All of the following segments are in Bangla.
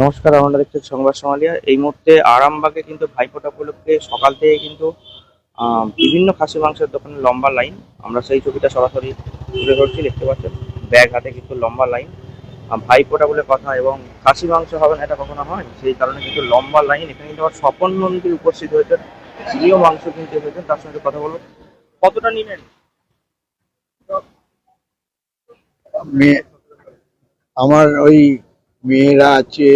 নমস্কার আমরা দেখছি সংবাদ সমালিয়া। এই মুহূর্তে আরামবাগে কিন্তু ভাইফোঁটা উপলক্ষে সকাল থেকে কিন্তু বিভিন্ন খাসি মাংসের দোকানে লম্বা লাইন। আমরা সেই ছবিটা সরাসরি তুলে ধরছি, দেখতে পাচ্ছেন? ব্যাগ হাতে কিন্তু লম্বা লাইন। ভাইফোঁটা বলে কথা এবং খাসি মাংস হবে না, এটা কখনো হয়? সেই কারণে কিন্তু লম্বা লাইন। এখানে কিন্তু আবার স্বপন মন্দির উপস্থিত হয়েছেন তিনিও মাংস কিনতে হয়েছেন তার সঙ্গে কথা বলব কতটা মেয়ে আমার ওই মেয়েরা আছে,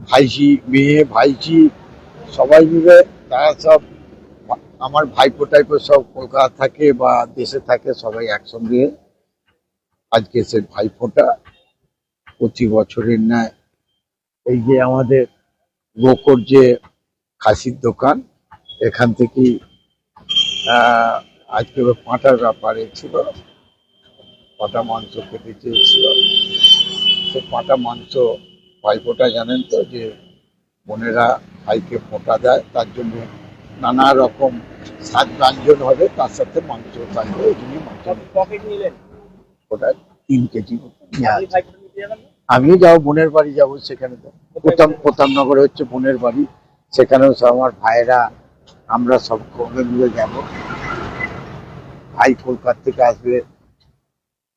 ভাইঝি, মেয়ে, ভাইঝি, সবাই মিলে তারা সব আমার ভাইপো টাইপো সব কলকাতা থাকে বা দেশে থাকে, সবাই একসঙ্গে আজকে সে ভাইফোঁটা প্রতি বছরের ন্যায়। এই যে আমাদের গোকর যে খাসির দোকান, এখান থেকেই আজকে পাঁটার ব্যাপারে ছিল। পাটা মাংস খেতে চেয়েছিল। সে পাটা মাংস ভাইফোঁটা জানেন তো যে বোনেরা ভাইকে ফোঁটা দেয় তার জন্য নানা রকম স্বাদ ব্যঞ্জন হবে তার সাথে মাংস থাকবে এই জন্য মাংস ওটা তিন কেজি? আমিও যাব বোনের বাড়ি যাব সেখানে তো। প্রথম প্রতাপনগরে হচ্ছে বোনের বাড়ি। সেখানেও সব আমার ভাইয়েরা আমরা সব কমে মিলে যাব। ভাই কলকাতা থেকে আসবে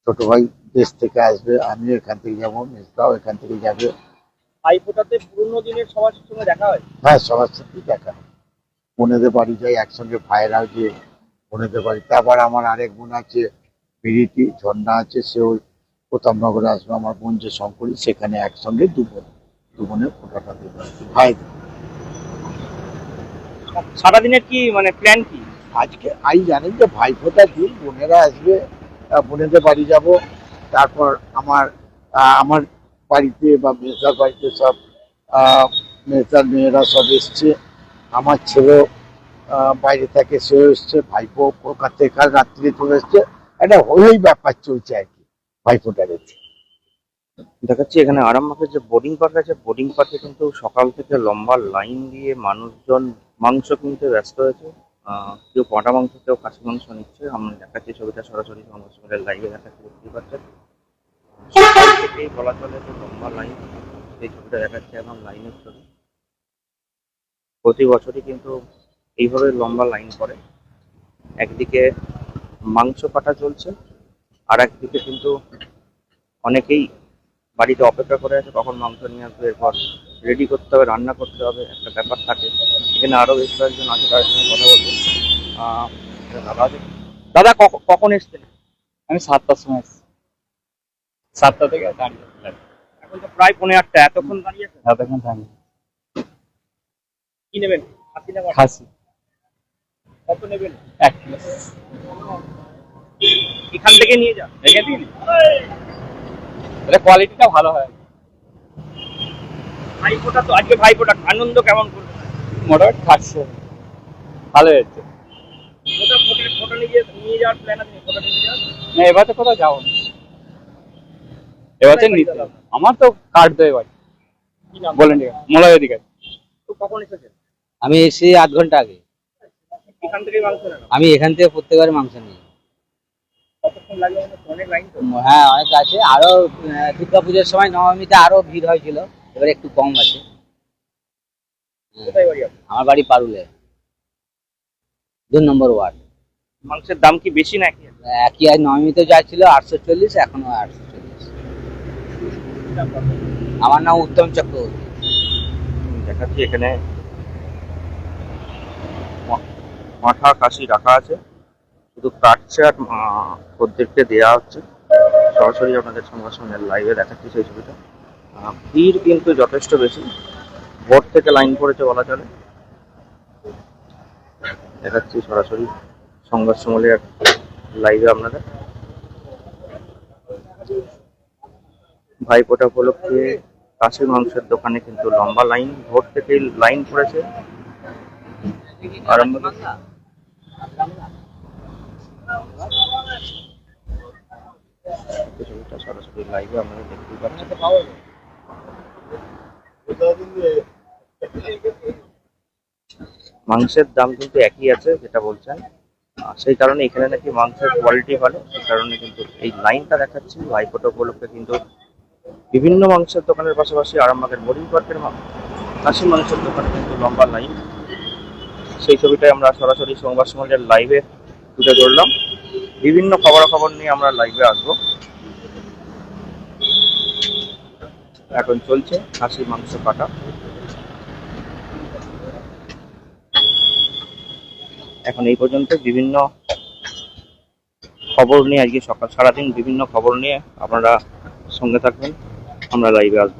ছোট ভাই দেশ থেকে আসবে আমি এখান থেকে যাব মেজদাও এখান থেকে যাবে। ভাইফোঁটাতে পুরোনো দিনের সবার সঙ্গে দেখা হয়? হ্যাঁ সবার সাথেই দেখা হয়। বোনেদের বাড়ি যাই একসঙ্গে যে বোনেদের বাড়ি। তারপর আমার আরেক বোন আছে বিরিতি ঝর্ণা আছে সেও প্রতাপনগরে আসবে আমার বোন যে শঙ্করী সেখানে একসঙ্গে দু বোন দু বোনের ফোটাটা দেবে ভাই। সারাদিনের কি মানে প্ল্যান কি? আজকে আই জানেন যে ভাইফোঁটা দিন বোনেরা আসবে বোনেদের বাড়ি যাব। তারপর আমার আমার বাড়িতে বা মেজদার বাড়িতে সব মেজদার মেয়েরা সব এসছে। আমার ছেলেও বাইরে থেকে সেও এসছে ভাইপো কলকাতা থেকে কাল রাত্রিরে চলে এসছে। একটা হই ব্যাপার চলছে আর কি ভাইফোঁটার এতে। দেখাচ্ছি, এখানে আরামবাগের যে বোর্ডিং পার্ক আছে বোর্ডিং পার্কে কিন্তু সকাল থেকে লম্বা লাইন দিয়ে মানুষজন মাংস কিনতে ব্যস্ত হয়েছে। কেউ পটা মাংস কেউ খাসি মাংস নিচ্ছে, আমরা দেখাচ্ছি ছবিটা সরাসরি সংবাদ লাইভে দেখাচ্ছি পাচ্ছেন। সকাল বলা চলে যে লম্বা লাইন সেই ছবিটা দেখাচ্ছে এখন লাইনের ছবি। প্রতি বছরই কিন্তু এইভাবে লম্বা লাইন পড়ে। একদিকে মাংস কাটা চলছে, আর একদিকে কিন্তু অনেকেই বাড়িতে অপেক্ষা করে আছে কখন মাংস নিয়ে আসবে, এরপর রেডি করতে হবে রান্না করতে হবে একটা ব্যাপার থাকে। এখানে আরও বেশ কয়েকজন আছে তাদের সঙ্গে কথা বলব। দাদা আছে। দাদা কখ- কখন এসছেন? আমি সাতটার সময় এসেছি। সাতটা থেকে দাঁড়িয়ে এখন তো প্রায় পৌনে আটটা। এতক্ষণ দাঁড়িয়ে আছেন? এতক্ষণ দাঁড়িয়ে কি নেবেন? খাসি নেবেন খাসি। কত নেবেন? এক কিলো। এখান থেকে নিয়ে যান। রেখে দিন। কোয়ালিটিটা ভালো হয়। ভাইফোঁটা তো আজকে ভাইফোঁটা আনন্দ কেমন করবে? মোটামুটি থাকছে। ভালো হয়েছে। ফোটা ফোটা ফোটা নিয়ে নিয়ে যাওয়ার প্ল্যান আছে? ফোটা নিয়ে যাওয়ার? না এবার তো কোথাও যাব না এবার তো নিতে আমার তো কাটবে এবার। কি বলেন ঠিক আছে মোলায় কখন এসেছেন? আমি এসে আধ ঘণ্টা আগে। এখান থেকেই মাংস আমি এখান থেকে প্রত্যেকবার মাংস নিই। কতক্ষণ লাগে? অনেক লাইন তো। হ্যাঁ অনেক আছে। আরও দুর্গা পুজোর সময় নবমীতে আরও ভিড় হয়েছিল। এবার একটু কম আছে? আমার বাড়ি পারুলে। দু নম্বর ওয়ার্ড। মাংসের দাম কি বেশি নাকি? একই আর নবমীতে যা ছিল আটশো চল্লিশ এখনও আটশো চল্লিশ। আমার নাম উত্তম চক্রবর্তী। দেখাচ্ছি এখানে। মাথা কাশি রাখা আছে। শুধু কাটছে আর খদ্দেরকে দেওয়া হচ্ছে। সরাসরি আপনাদের সঙ্গে সঙ্গে লাইভে দেখাচ্ছি সেই ছবিটা। ভিড় কিন্তু যথেষ্ট বেশি। ভোর থেকে লাইন পড়েছে বলা চলে। দেখাচ্ছি সরাসরি সংবাদ সমলের লাইভে আপনাদের। ভাইফোঁটা উপলক্ষে কাশির মাংসের দোকানে কিন্তু লম্বা লাইন ভোর থেকেই লাইন পড়েছে। আরম্ভ থেকে- সরাসরি লাইভে আপনারা দেখতেই পাচ্ছেন। মাংসের দাম কিন্তু একই আছে যেটা বলছেন। সেই কারণে এখানে নাকি মাংসের কোয়ালিটি ভালো, সেই কারণে কিন্তু এই লাইনটা দেখাচ্ছি। ভাইফোঁটা উপলক্ষে কিন্তু বিভিন্ন মাংসের দোকানের পাশাপাশি আরামবাগের বোরিং পার্কের খাসি মাংসের দোকানে কিন্তু লম্বা লাইন সেই ছবিটাই আমরা সরাসরি সংবাদ সমাজের লাইভে তুলে ধরলাম। বিভিন্ন খবরাখবর নিয়ে আমরা লাইভে আসব। এখন চলছে, খাসির মাংস কাটা। এখন এই পর্যন্ত বিভিন্ন খবর নিয়ে আজকে সকাল, সারাদিন বিভিন্ন খবর নিয়ে আপনারা সঙ্গে থাকবেন, আমরা লাইভে আসব।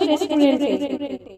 মৈত্র রেস্টুরেন্টে